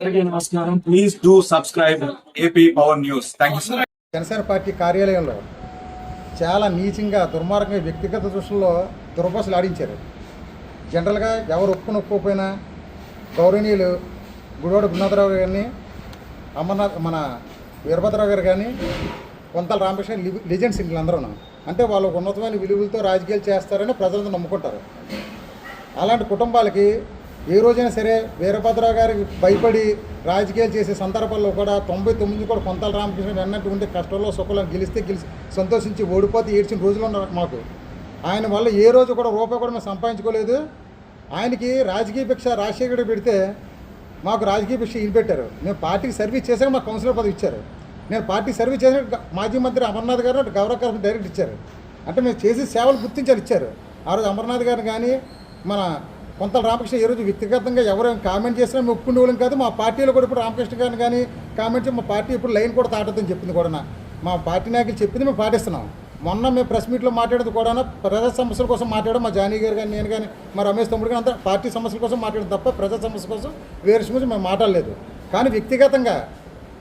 అందరికీ నమస్కారం. Please do subscribe AP power news Janasena party కార్యాలయంలో చాలా నీచంగా దుర్మార్గంగా వ్యక్తిగత దృష్టిలో దుర్భాషలు ఆడించారు. జనరల్గా ఎవరు ఒప్పు నొప్పుపోయినా గౌరవనీయులు గుడివాడ గురునాథరావు గారిని అమర్నాథ్ మన వీరభద్రరావు గారు కానీ కొంతల రామకృష్ణ లి- లెజెండ్స్ వీళ్ళందరూ అంటే వాళ్ళు ఉన్నతమైన విలువలతో రాజకీయాలు చేస్తారని ప్రజలంతా నమ్ముకుంటారు. అలాంటి కుటుంబాలకి ఏ రోజైనా సరే వీరభద్రరావు గారికి భయపడి రాజకీయాలు చేసే సందర్భాల్లో కూడా తొంభై తొమ్మిది కూడా కొంతల రామకృష్ణ అన్నట్టు ఉంటే కష్టంలో సుఖంలో గెలిస్తే గెలిచి సంతోషించి ఓడిపోతే ఏడ్చిన రోజులు ఉన్నారు మాకు. ఆయన వల్ల ఏ రోజు కూడా రూపాయి కూడా మేము సంపాదించుకోలేదు. ఆయనకి రాజకీయ భిక్ష రాజశేఖర్ పెడితే మాకు రాజకీయ భిక్ష ఈయన పెట్టారు. మేము పార్టీకి సర్వీస్ చేశాక మాకు కౌన్సిలర్ పదవి ఇచ్చారు. నేను పార్టీ సర్వీస్ చేసిన మాజీ మంత్రి అమర్నాథ్ గారు గౌరవ గారు డైరెక్ట్ ఇచ్చారు. అంటే మేము చేసే సేవలు గుర్తించాలి ఇచ్చారు. ఆ రోజు అమర్నాథ్ గారిని కానీ మన కొంత రామకృష్ణ ఈ రోజు వ్యక్తిగతంగా ఎవరు కామెంట్ చేసినా మేము ఒప్పుకునే వాళ్ళం కాదు. మా పార్టీలో కూడా ఇప్పుడు రామకృష్ణ గారిని కానీ కామెంట్ చేసి మా పార్టీ ఇప్పుడు లైన్ కూడా తాటద్దని చెప్పింది కూడా మా పార్టీ నాయకులు చెప్పింది మేము పాటిస్తున్నాం. మొన్న మేము ప్రెస్ మీట్లో మాట్లాడేది కూడా ప్రజా సమస్యల కోసం మాట్లాడడం మా జానీ గారు కానీ నేను కానీ మా రమేష్ తమ్ముడు కానీ అంతా పార్టీ సమస్యల కోసం మాట్లాడడం తప్ప ప్రజా సమస్య కోసం వేరే సమస్య మేము మాట్లాడలేదు. కానీ వ్యక్తిగతంగా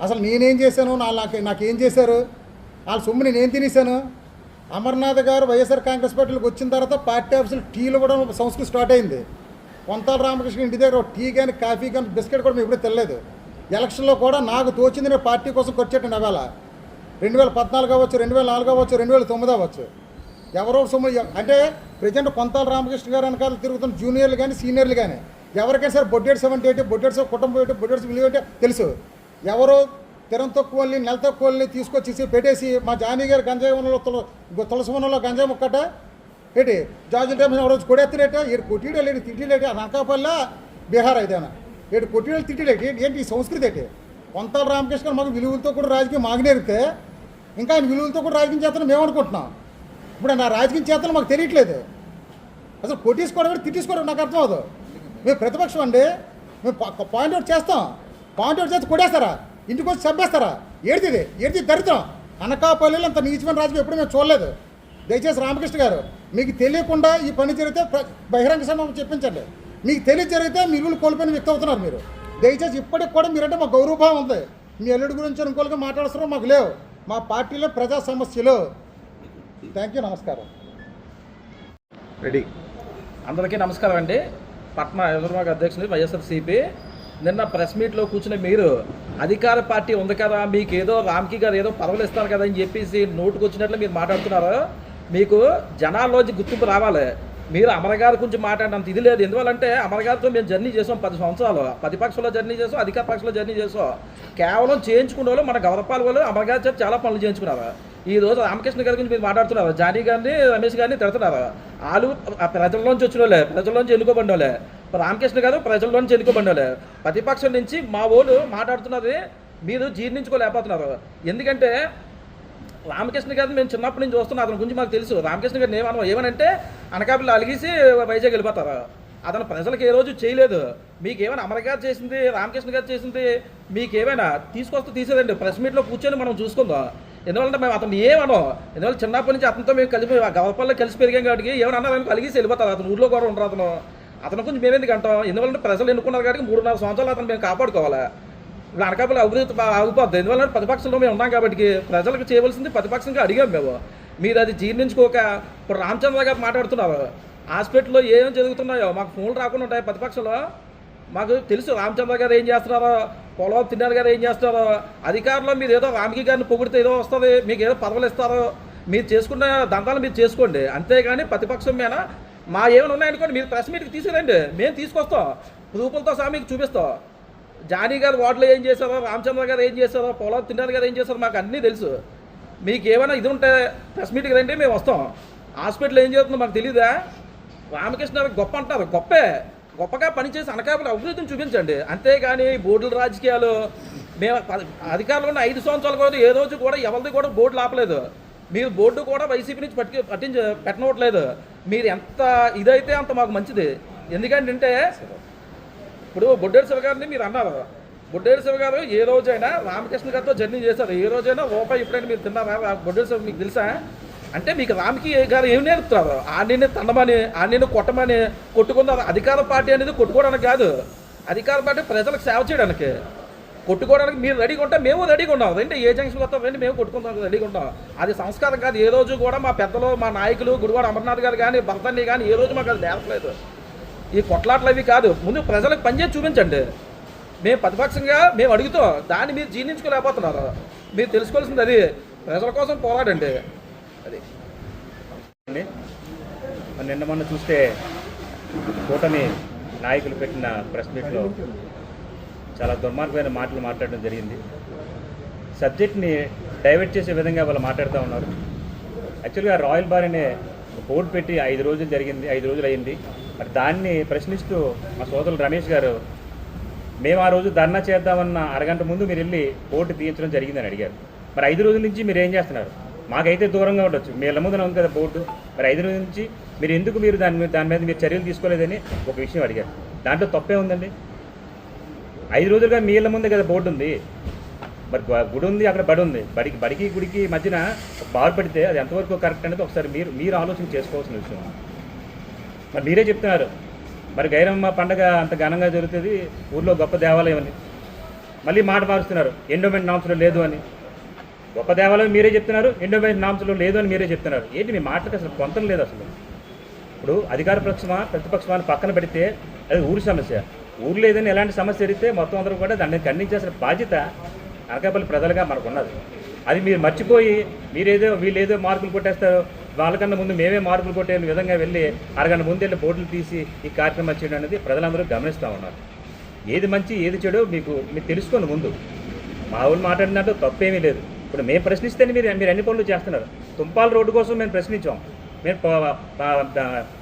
అసలు నేనేం చేశాను? నా నాకు నాకేం చేశారు? వాళ్ళ సొమ్ము నేనేం తినేశాను? అమర్నాథ్ గారు వైఎస్ఆర్ కాంగ్రెస్ పార్టీలకు వచ్చిన తర్వాత పార్టీ ఆఫీసులు టీలు కూడా సంస్కృతి స్టార్ట్ అయింది. కొంతాల రామకృష్ణ ఇంటి దగ్గర టీ కానీ కాఫీ కానీ బిస్కెట్ కూడా మేము ఎప్పుడూ తెలియలేదు ఎలక్షన్లో కూడా నాకు తోచింది నేను పార్టీ కోసం ఖర్చు అవేళ రెండు వేల పద్నాలుగు అవ్వచ్చు రెండు వేల నాలుగు అవ్వచ్చు రెండు వేల తొమ్మిది అవ్వచ్చు. ఎవరో సొమ్ము అంటే ప్రజెంట్ కొంతాల రామకృష్ణ గారు వెనకాల తిరుగుతున్న జూనియర్లు కానీ సీనియర్లు కానీ ఎవరికైనా సరే Boddedu seventy eight Boddedu seven కుటుంబం ఏంటి బొడ్డేడు విలువ ఏంటి తెలుసు. ఎవరో తిరం తక్కువల్ని నెల తక్కువల్ని తీసుకొచ్చేసి పెట్టేసి మా జానీ గారు గంజాయి వనంలో తుల తులసి వనంలో గంజాయి ముక్కట ఏంటి? జార్జిల్ టైమ్స్ రోజు కొడెత్తలేట ఏడు కొట్టిడే లేడు తిట్టిలేటి అనకాపల్ల బీహార్ అయితేనా ఏడు కొట్టిడలు తిట్టిలేటి ఏంటి ఈ సంస్కృతి ఏంటి? కొంతాల రామకృష్ణ మాకు విలువలతో కూడా రాజకీయం మాకు ఇంకా ఆయన విలువలతో కూడా రాజకీయం చేస్తాను మేము అనుకుంటున్నాం. ఇప్పుడు నా రాజకీయం చేస్తాను మాకు తెలియట్లేదు. అసలు కొట్టేసుకోవడం కూడా తిట్టేసుకోవడం నాకు అర్థం అవదు మేము ప్రతిపక్షం అండి. మేము పాయింట్ అవుట్ చేస్తాం. పాయింట్ అవుట్ చేస్తే కొడేస్తారా ఇంటికి వచ్చి చంపేస్తారా? ఏడిది ఏడిది దరిద్రం. అనకాపల్లిలో అంత నీచమైన రాజకీయం ఎప్పుడు మేము చూడలేదు. దయచేసి రామకృష్ణ గారు మీకు తెలియకుండా ఈ పని జరిగితే ప్ర- బహిరంగ సభ చెప్పించండి. మీకు తెలియ జరిగితే మీ విలువలు కోల్పోయిన వ్యక్తి అవుతున్నారు మీరు. దయచేసి ఇప్పటికి కూడా మీరంటే మా గౌరవభావం ఉంది. మీ అల్లుడి గురించి అనుకోలుగా మాట్లాడుతున్నారు మాకు లేవు. మా పార్టీలో ప్రజా సమస్యలు. థ్యాంక్ యూ నమస్కారం. రెడీ. అందరికీ నమస్కారం అండి. పట్న ఎదురుమాగ అధ్యక్షుడు వైఎస్ఆర్సీపీ నిన్న ప్రెస్ మీట్లో కూర్చున్న మీరు అధికార పార్టీ ఉంది కదా మీకు ఏదో రామ్కి గారు ఏదో పదవులు ఇస్తారు కదా అని చెప్పేసి నోటుకు వచ్చినట్లు మీరు మాట్లాడుతున్నారు. మీకు జనాల్లోంచి గుర్తింపు రావాలి. మీరు అమరగారి గురించి మాట్లాడినంత ఇది లేదు. ఎందువల్లంటే అమరగారితో మేము జర్నీ చేసాం పది సంవత్సరాలు. ప్రతిపక్షంలో జర్నీ చేసాం అధికార పక్షంలో జర్నీ చేసాం. కేవలం చేయించుకునే వాళ్ళు మన గౌరపాల వాళ్ళు అమరగారి చెప్పి చాలా పనులు చేయించుకున్నారు. ఈ రోజు రామకృష్ణ గారి గురించి మీరు మాట్లాడుతున్నారు. జానీ గారిని రమేష్ గారిని తిడుతున్నారు. వాళ్ళు ప్రజల్లోంచి వచ్చిన వాళ్ళే ప్రజల్లోంచి ఎన్నుకోబడిన వాళ్ళే. రామకృష్ణ గారు ప్రజల్లోంచి ఎన్నుకోబడిన వాళ్ళే. ప్రతిపక్షం నుంచి మా వాళ్ళు మాట్లాడుతున్నది మీరు జీర్ణించుకోలేకపోతున్నారు. ఎందుకంటే రామకృష్ణ గారిని మేము చిన్నప్పటి నుంచి చూస్తున్నాం. అతని గురించి మాకు తెలుసు. రామకృష్ణ గారిని ఏమన్నా ఏమనంటే అనకాపల్లి అలిగేసి వైజాగ్ వెళ్ళిపోతారు. అతను ప్రజలకు ఏ రోజు చేయలేదు. మీకేమైనా ఏమైనా అమర గారు చేసింది రామకృష్ణ గారు చేసింది మీకేమైనా తీసుకొస్తే తీసేదండి. ప్రెస్ మీట్లో కూర్చొని మనం చూసుకుందాం. ఎందువల్లంటే మేము అతను ఏమనో ఎందువల్ల చిన్నప్పటి నుంచి అతనితో మేము కలిసి గవర్పల్లో కలిసి పెరిగాం కాబట్టి ఏమైనా అన్నారని కలిగేసి వెళ్ళిపోతారు. అతను ఊర్లో కూడా ఉండరు అతను. అతని గురించి మేమెందుకు అంటాం? ఎందువల్లంటే ప్రజలు ఎన్నుకున్నారు కాబట్టి మూడున్నర సంవత్సరాలు అతను మేము కాపాడుకోవాలి. ఇప్పుడు అనకాపల్లి అభివృద్ధి ఆగిపోద్ది ఎందువల్ల ప్రతిపక్షంలో మేము ఉన్నాం కాబట్టి ప్రజలకు చేయవలసింది ప్రతిపక్షంగా అడిగాం మేము. మీరు అది జీర్ణించుకోక ఇప్పుడు రామచంద్ర గారు మాట్లాడుతున్నారు. హాస్పిటల్లో ఏం జరుగుతున్నాయో? మాకు ఫోన్లు రాకుండా ఉంటాయి ప్రతిపక్షంలో. మాకు తెలుసు రామచంద్ర గారు ఏం చేస్తున్నారో పొలం తిన్నారు గారు ఏం చేస్తున్నారో. అధికారంలో మీరు ఏదో రామకి గారిని పొగిడితే ఏదో వస్తుంది మీకు ఏదో పదవులు ఇస్తారో. మీరు చేసుకున్న దంతాలు మీరు చేసుకోండి. అంతేగాని ప్రతిపక్షం మీద మా ఏమైనా ఉన్నాయనుకోండి మీరు ప్రెస్ మీట్కి తీసుకురండి. మేము తీసుకొస్తాం. రూపులతో సహా మీకు చూపిస్తాం. జానీ గారు వార్డులో ఏం చేశారో రామచంద్ర గారు ఏం చేశారో పొలం తిన్నారు గారు ఏం చేశారో? మాకు అన్నీ తెలుసు. మీకు ఏమైనా ఇది ఉంటే ప్రెస్ మీట్కి రండి మేము వస్తాం. హాస్పిటల్ ఏం చేస్తుందో మాకు తెలియదా రామకృష్ణ గొప్ప అంటారు గొప్పే. గొప్పగా పనిచేసి అనకాపల్లి అభివృద్ధిని చూపించండి. అంతేగాని బోర్డుల రాజకీయాలు మేము అధికారులు అధికారంలో ఉన్న ఐదు సంవత్సరాలు కూడా ఏ రోజు కూడా ఎవరిది కూడా బోర్డు ఆపలేదు మీరు బోర్డు కూడా వైసీపీ నుంచి పట్టి పట్టించ పెట్టనవట్లేదు. మీరు ఎంత ఇదైతే అంత మాకు మంచిది. ఎందుకంటే ఇప్పుడు బొడ్డేరు శివ గారిని మీరు అన్నారు బొడ్డేరు శివ గారు ఏ రోజైనా రామకృష్ణ గారితో జర్నీ చేశారు. ఏ రోజైనా రూపాయి ఎప్పుడైనా మీరు తిన్నారా? బొడ్డేరు శివ మీకు తెలుసా? అంటే మీకు రామ్కి గారు ఏం నేర్పుతారు? ఆడిని తండమని ఆడిని కొట్టమని కొట్టుకున్నారు. అధికార పార్టీ అనేది కొట్టుకోవడానికి కాదు. అధికార పార్టీ ప్రజలకు సేవ చేయడానికి. కొట్టుకోవడానికి మీరు రెడీగా ఉంటే మేము రెడీగా ఉన్నాం. రండి ఏ జంక్షన్ వస్తాం? రండి మేము కొట్టుకుంటాం రెడీగా ఉంటాం. అది సంస్కారం కాదు. ఏ రోజు కూడా మా పెద్దలు మా నాయకులు గుడివాడ అమర్నాథ్ గారు కానీ భర్తన్ని కానీ ఏ రోజు మాకు అది నేర్పలేదు. ఈ కొట్లాట్లు అవి కాదు. ముందు ప్రజలకు పనిచేసి చూపించండి. మేము ప్రతిపక్షంగా మేము అడుగుతాం. దాన్ని మీరు జీర్ణించుకోలేకపోతున్నారు. మీరు తెలుసుకోవాల్సింది అది. ప్రజల కోసం పోరాడండి అది. నిన్న మొన్న చూస్తే కూటమి నాయకులు పెట్టిన ప్రెస్ మీట్లో చాలా దుర్మార్గమైన మాటలు మాట్లాడడం జరిగింది. సబ్జెక్ట్ని డైవర్ట్ చేసే విధంగా వాళ్ళు మాట్లాడుతూ ఉన్నారు. యాక్చువల్గా రాయల్ బార్ అనే ఒక బోర్డు పెట్టి ఐదు రోజులు జరిగింది ఐదు రోజులు అయింది. మరి దాన్ని ప్రశ్నిస్తూ మా సోదరులు రమేష్ గారు మేము ఆ రోజు ధర్నా చేద్దామన్న అరగంట ముందు మీరు వెళ్ళి బోర్డు తీయించడం జరిగిందని అడిగారు. మరి ఐదు రోజుల నుంచి మీరు ఏం చేస్తున్నారు? మాకైతే దూరంగా ఉండొచ్చు. మీ ఇళ్ళ ముందున ఉంది కదా బోర్డు. మరి ఐదు రోజుల నుంచి మీరు ఎందుకు మీరు దాని మీద దాని మీద మీరు చర్యలు తీసుకోలేదని ఒక విషయం అడిగారు. దాంట్లో తప్పే ఉందండి. ఐదు రోజులుగా మీ ఇళ్ళ ముందే కదా బోర్డు ఉంది. మరి గుడి ఉంది అక్కడ బడి ఉంది. బడికి బడికి గుడికి మధ్యన బాగుపడితే అది ఎంతవరకు కరెక్ట్ అనేది ఒకసారి మీరు మీరు ఆలోచన చేసుకోవాల్సిన విషయం. మరి మీరే చెప్తున్నారు. మరి గైరమ్మ పండగ అంత ఘనంగా జరుగుతుంది. ఊర్లో గొప్ప దేవాలయం అని. మళ్ళీ మాట మారుస్తున్నారు. ఎండోమెంట్ నామ్స్లో లేదు అని. గొప్ప దేవాలయం మీరే చెప్తున్నారు. ఎండోమెంట్ నామ్స్లో లేదు అని మీరే చెప్తున్నారు. ఏంటి మీ మాటలకు అసలు పొంతం లేదు అసలు? ఇప్పుడు అధికార పక్షమా ప్రతిపక్షమా పక్కన పెడితే అది ఊరి సమస్య. ఊరు లేదని ఎలాంటి సమస్య జరిగితే మొత్తం అందరూ కూడా దాన్ని ఖండించాల్సిన బాధ్యత అనకాపల్లి ప్రజలుగా మనకు ఉన్నది అది మీరు మర్చిపోయి మీరేదో వీళ్ళేదో మార్కులు కొట్టేస్తారు వాళ్ళకన్నా ముందు మేమే మార్పులు కొట్టే విధంగా వెళ్ళి అరగంట ముందు వెళ్ళి బోర్డులు తీసి ఈ కార్యక్రమం చేయడం అనేది ప్రజలందరూ గమనిస్తూ ఉన్నారు. ఏది మంచి ఏది చెడు మీకు మీరు తెలుసుకోండి ముందు. మా ఊళ్ళు మాట్లాడినట్టు తప్పేమీ లేదు. ఇప్పుడు మేము ప్రశ్నిస్తేనే మీరు మీరు అన్ని పనులు చేస్తున్నారు? తుంపాల రోడ్డు కోసం మేము ప్రశ్నించాం. మేము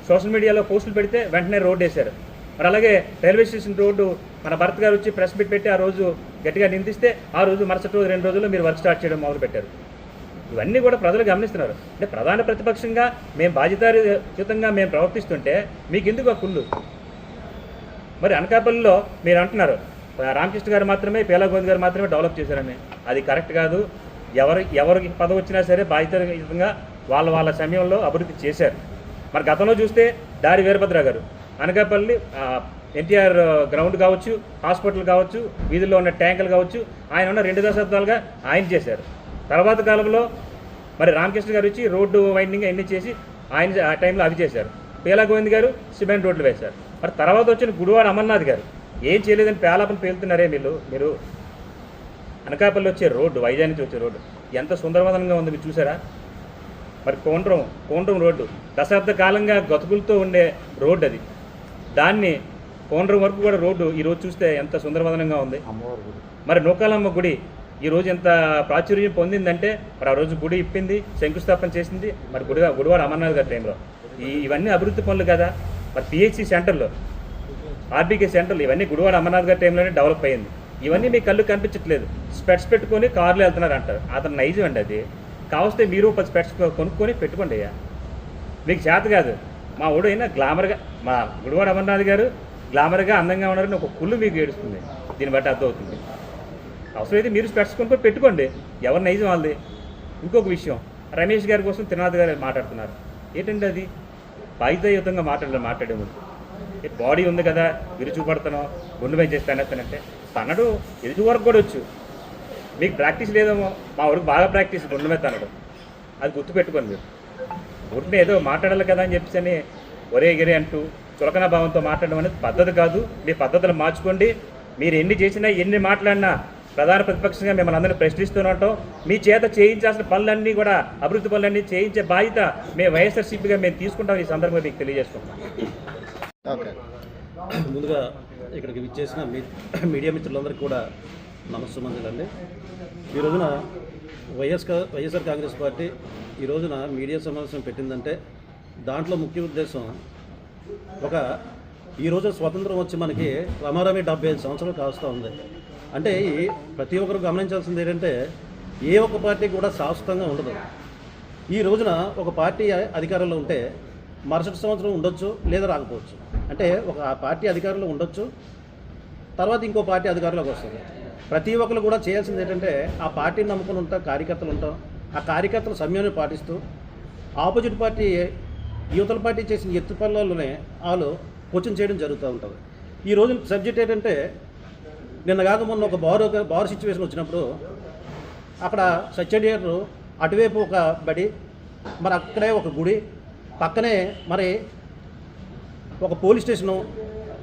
సోషల్ మీడియాలో పోస్టులు పెడితే వెంటనే రోడ్డు వేశారు. మరి అలాగే రైల్వే స్టేషన్ రోడ్డు మన భర్త గారు వచ్చి ప్రెస్ మీట్ పెట్టి ఆ రోజు గట్టిగా నిందిస్తే ఆ రోజు మరుసటి రోజు రెండు రోజుల్లో మీరు వర్క్ స్టార్ట్ చేయడం మొదలు పెట్టారు ఇవన్నీ కూడా ప్రజలు గమనిస్తున్నారు. అంటే ప్రధాన ప్రతిపక్షంగా మేము బాధ్యతాయుతంగా మేము ప్రవర్తిస్తుంటే మీకు ఎందుకు ఆ కుళ్ళు? మరి అనకాపల్లిలో మీరు అంటున్నారు రామకృష్ణ గారు మాత్రమే పేలాగోవింద్ గారు మాత్రమే డెవలప్ చేశారని. అది కరెక్ట్ కాదు. ఎవరు ఎవరికి పదవి వచ్చినా సరే బాధ్యతయుతంగా వాళ్ళ వాళ్ళ సమయంలో అభివృద్ధి చేశారు. మరి గతంలో చూస్తే దారి వీరభద్ర గారు. అనకాపల్లి ఎన్టీఆర్ గ్రౌండ్ కావచ్చు హాస్పిటల్ కావచ్చు వీధుల్లో ఉన్న ట్యాంకులు కావచ్చు ఆయన ఉన్న రెండు దశాబ్దాలుగా ఆయన చేశారు. తర్వాత కాలంలో మరి రామకృష్ణ గారు వచ్చి రోడ్డు వైండింగ్ అన్ని చేసి ఆయన ఆ టైంలో అవి చేశారు. పేలా గోవింద్ గారు సిమెంట్ రోడ్లు వేశారు. మరి తర్వాత వచ్చిన గుడివాడ అమర్నాథ్ గారు ఏం చేయలేదని పేలాపని పేలుతున్నారే మీరు? మీరు అనకాపల్లి వచ్చే రోడ్డు వైజాగ్ నుంచి వచ్చే రోడ్డు ఎంత సుందరవదనంగా ఉంది మీరు చూసారా? మరి కోండ్రం కోండ్రం రోడ్డు దశాబ్ద కాలంగా గతుకులతో ఉండే రోడ్డు అది. దాన్ని కోండ్రం వరకు కూడా రోడ్డు ఈ రోజు చూస్తే ఎంత సుందరవదనంగా ఉంది. మరి నూకాలమ్మ గుడి ఈ రోజు ఎంత ప్రాచుర్యం పొందిందంటే మరి ఆ రోజు గుడి ఇప్పింది శంకుస్థాపన చేసింది మరి గుడి గుడివాడ అమర్నాథ్ గారి టైంలో. ఈ ఇవన్నీ అభివృద్ధి పనులు కదా? మరి పిహెచ్సి సెంటర్లో ఆర్బీకే సెంటర్లు ఇవన్నీ గుడివాడ అమర్నాథ్ గారి టైంలోనే డెవలప్ అయ్యింది. ఇవన్నీ మీ కళ్ళు కనిపించట్లేదు. స్పెట్స్ పెట్టుకొని కార్లు వెళ్తున్నారు అంటారు. అతను నైజం అండి అది. కావస్తే మీరు పది స్పెట్స్ కొనుక్కొని పెట్టుకోండి అయ్యా. మీకు చేత కాదు. మా ఊడు అయినా గ్లామర్గా మా గుడివాడ అమర్నాథ్ గారు గ్లామర్గా అందంగా ఉన్నారని ఒక కుళ్ళు మీకు ఏడుస్తుంది. దీన్ని బట్టి అర్థమవుతుంది. అవసరమైతే మీరు స్పెట్స్ కొనుక్కొని పెట్టుకోండి. ఎవరి నైజం వాళ్ళది? ఇంకొక విషయం. రమేష్ గారి కోసం త్రినాథ్ గారు మాట్లాడుతున్నారు. ఏంటంటే అది? బాధ్యతాయుతంగా మాట్లాడాలి మాట్లాడే ముందు బాడీ ఉంది కదా విరుచూపడతాను గుండె పై చేసి తనేస్తానంటే తనడు ఎదుటి వరకు కూడా వచ్చు. మీకు ప్రాక్టీస్ లేదేమో మా వరకు బాగా ప్రాక్టీస్ గుండె మీద తనడు. అది గుర్తుపెట్టుకోండి మీరు. గుండె ఏదో మాట్లాడాలి కదా అని చెప్పేసి అని ఒరే గిరే అంటూ చులకన భావంతో మాట్లాడడం అనేది పద్ధతి కాదు. మీ పద్ధతులు మార్చుకోండి. మీరు ఎన్ని చేసినా ఎన్ని మాట్లాడినా ప్రధాన ప్రతిపక్షంగా మిమ్మల్ని అందరినీ ప్రశ్నిస్తూనే ఉంటాం మీ చేత చేయించాల్సిన పనులన్నీ కూడా అభివృద్ధి పనులన్నీ చేయించే బాధ్యత మేము వైఎస్ఆర్సీపీగా మేము తీసుకుంటాం ఈ సందర్భంగా మీకు తెలియజేసుకుంటాం ఓకే. ముందుగా ఇక్కడికి విచ్చేసిన మీడియా మిత్రులందరికీ కూడా నమస్సుమంజలండి ఈ రోజున వైఎస్ వైఎస్ఆర్ కాంగ్రెస్ పార్టీ ఈ రోజున మీడియా సమావేశం పెట్టిందంటే దాంట్లో ముఖ్య ఉద్దేశం ఒక ఈ రోజు స్వతంత్రం వచ్చి మనకి రమారమి డెబ్బై ఐదు సంవత్సరాలు కాస్తూ ఉంది. అంటే ఈ ప్రతి ఒక్కరు గమనించాల్సింది ఏంటంటే ఏ ఒక్క పార్టీ కూడా శాశ్వతంగా ఉండదు. ఈ రోజున ఒక పార్టీ అధికారంలో ఉంటే మరుసటి సంవత్సరం ఉండొచ్చు లేదా రాకపోవచ్చు. అంటే ఒక ఆ పార్టీ అధికారంలో ఉండొచ్చు తర్వాత ఇంకో పార్టీ అధికారంలోకి వస్తుంది. ప్రతి ఒక్కరు కూడా చేయాల్సింది ఏంటంటే ఆ పార్టీని నమ్ముకుని ఉంటాం కార్యకర్తలు ఉంటాం ఆ కార్యకర్తలు సమయాన్ని పాటిస్తూ ఆపోజిట్ పార్టీ యువతల పార్టీ చేసిన ఎత్తు పనులలోనే వాళ్ళు కోచింగ్ చేయడం జరుగుతూ ఉంటుంది. ఈ రోజు సబ్జెక్ట్ ఏంటంటే నిన్న కాక మొన్న ఒక బార్ ఒక బార్ సిచ్యువేషన్ వచ్చినప్పుడు అక్కడ సత్య థియేటర్ అటువైపు ఒక బడి మరి అక్కడే ఒక గుడి పక్కనే మరి ఒక పోలీస్ స్టేషను.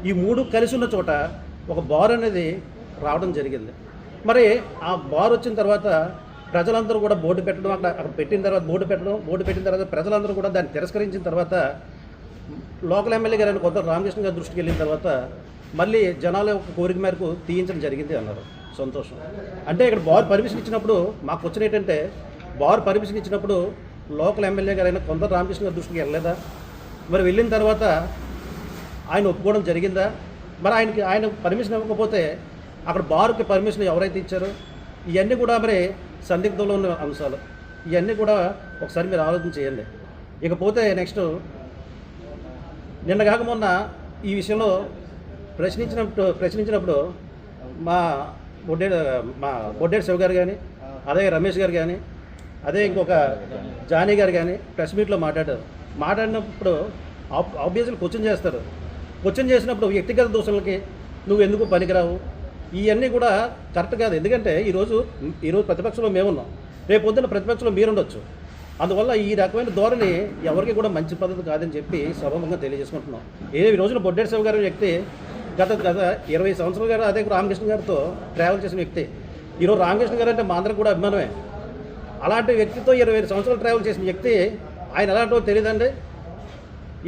ఈ మూడు కలిసి ఉన్న చోట ఒక బార్ అనేది రావడం జరిగింది. మరి ఆ బార్ వచ్చిన తర్వాత ప్రజలందరూ కూడా బోర్డు పెట్టడం అక్కడ అక్కడ పెట్టిన తర్వాత బోర్డు పెట్టడం బోర్డు పెట్టిన తర్వాత ప్రజలందరూ కూడా దాన్ని తిరస్కరించిన తర్వాత లోకల్ ఎమ్మెల్యే గారు కొత్త రామకృష్ణ గారి దృష్టికి వెళ్ళిన తర్వాత మళ్ళీ జనాల యొక్క కోరిక మేరకు తీయించడం జరిగింది అన్నారు. సంతోషం. అంటే ఇక్కడ బార్ పర్మిషన్ ఇచ్చినప్పుడు మాకు వచ్చిన ఏంటంటే బార్ పర్మిషన్ ఇచ్చినప్పుడు లోకల్ ఎమ్మెల్యే గారైన కొంత రామకృష్ణ గారి దృష్టికి వెళ్ళలేదా? మరి వెళ్ళిన తర్వాత ఆయన ఒప్పుకోవడం జరిగిందా? మరి ఆయనకి ఆయన పర్మిషన్ ఇవ్వకపోతే అక్కడ బార్కి పర్మిషన్ ఎవరైతే ఇచ్చారో ఇవన్నీ కూడా మరి సందిగ్ధంలో ఉన్న అంశాలు. ఇవన్నీ కూడా ఒకసారి మీరు ఆలోచన చేయండి. ఇకపోతే నెక్స్ట్ నిన్న కాక మొన్న ఈ విషయంలో ప్రశ్నించినప్పుడు ప్రశ్నించినప్పుడు మా బొడ్డే మా బొడ్డేడు శివ గారు కానీ అదే రమేష్ గారు కానీ అదే ఇంకొక జానీ గారు కానీ ప్రెస్ మీట్లో మాట్లాడారు. మాట్లాడినప్పుడు ఆబ్వియస్లీ క్వశ్చన్ చేస్తారు. క్వశ్చన్ చేసినప్పుడు వ్యక్తిగత దోషులకి నువ్వు ఎందుకు పనికిరావు? ఇవన్నీ కూడా కరెక్ట్ కాదు. ఎందుకంటే ఈరోజు ఈరోజు ప్రతిపక్షంలో మేమున్నాం. రేపు పొద్దున్న ప్రతిపక్షంలో మీరుండొచ్చు. అందువల్ల ఈ రకమైన ధోరణి ఎవరికి కూడా మంచి పద్ధతి కాదని చెప్పి సభముఖంగా తెలియజేసుకుంటున్నాం. ఏ ఈ రోజున బొడ్డేటి శివ గారు వ్యక్తి గత గత ఇరవై సంవత్సరాలు గారు అదే రామకృష్ణ గారితో ట్రావెల్ చేసిన వ్యక్తి. ఈరోజు రామకృష్ణ గారు అంటే మా అందరికి కూడా అభిమానమే. అలాంటి వ్యక్తితో ఇరవై ఐదు సంవత్సరాలు ట్రావెల్ చేసిన వ్యక్తి ఆయన ఎలాంటో తెలియదండి.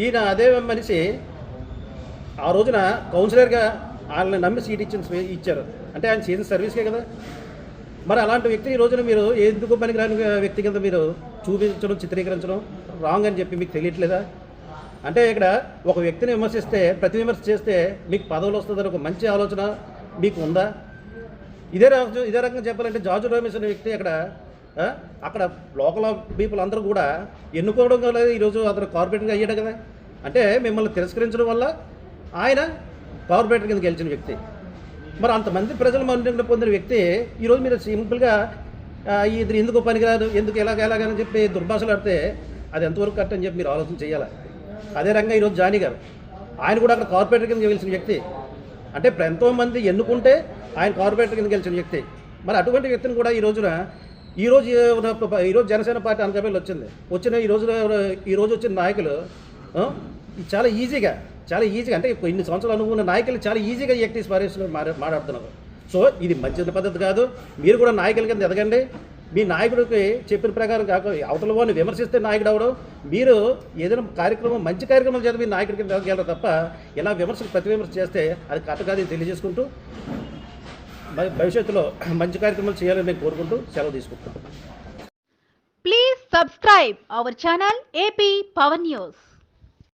ఈయన అదే మనిషి ఆ రోజున కౌన్సిలర్గా వాళ్ళని నమ్మి సీట్ ఇచ్చిన ఇచ్చారు. అంటే ఆయన చేసిన సర్వీస్కే కదా. మరి అలాంటి వ్యక్తి ఈ రోజున మీరు ఎందుకు పనికిరాని వ్యక్తి కింద మీరు? చూపించడం చిత్రీకరించడం రాంగ్ అని చెప్పి మీకు తెలియట్లేదా? అంటే ఇక్కడ ఒక వ్యక్తిని విమర్శిస్తే ప్రతి విమర్శ చేస్తే మీకు పదవులు వస్తుందని ఒక మంచి ఆలోచన మీకు ఉందా? ఇదే రకం ఇదే రకంగా చెప్పాలంటే జార్జు రమేష్ అనే వ్యక్తి అక్కడ అక్కడ లోకల్ పీపుల్ అందరూ కూడా ఎన్నుకోవడం వల్ల ఈరోజు అతను కార్పొరేటర్గా అయ్యాడు కదా. అంటే మిమ్మల్ని తిరస్కరించడం వల్ల ఆయన కార్పొరేటర్ కింద గెలిచిన వ్యక్తి. మరి అంతమంది ప్రజలు మన్నెండు పొందిన వ్యక్తి ఈరోజు మీరు సింపుల్గా ఇది ఎందుకు పనికిరాదు ఎందుకు ఎలాగ ఎలాగని చెప్పి దుర్భాషలు ఆడితే అది ఎంతవరకు కరెక్ట్ అని చెప్పి మీరు ఆలోచన చేయాలి? అదే రకంగా ఈరోజు జానీ గారు. ఆయన కూడా అక్కడ కార్పొరేటర్ కింద గెలిచిన వ్యక్తి. అంటే ఎంతోమంది ఎంతో మంది ఎన్నుకుంటే ఆయన కార్పొరేటర్ కింద గెలిచిన వ్యక్తి. మరి అటువంటి వ్యక్తిని కూడా ఈ రోజున ఈ రోజు ఈ రోజు జనసేన పార్టీ అనకాపల్లి వచ్చింది. వచ్చిన ఈ రోజు ఈ రోజు వచ్చిన నాయకులు చాలా ఈజీగా చాలా ఈజీగా అంటే ఇన్ని సంవత్సరాలు అనుకున్న నాయకులు చాలా ఈజీగా వ్యక్తి పారేస్తున్నారు మాట్లాడుతున్నారు. సో ఇది మంచి పద్ధతి కాదు. మీరు కూడా నాయకుల కింద ఎదగండి. మీ నాయకుడికి చెప్పిన ప్రకారం కాక అవతల వాడిని విమర్శిస్తే నాయకుడు అవడం మీరు ఏదైనా కార్యక్రమం మంచి కార్యక్రమం చేత మీ నాయకుడి కింద తప్ప ఇలా విమర్శలు ప్రతి విమర్శ చేస్తే అది కరెక్ట్ కాదని తెలియజేసుకుంటూ భవిష్యత్తులో మంచి కార్యక్రమాలు చేయాలని నేను కోరుకుంటూ సెలవు తీసుకుంటాను please subscribe our channel AP power news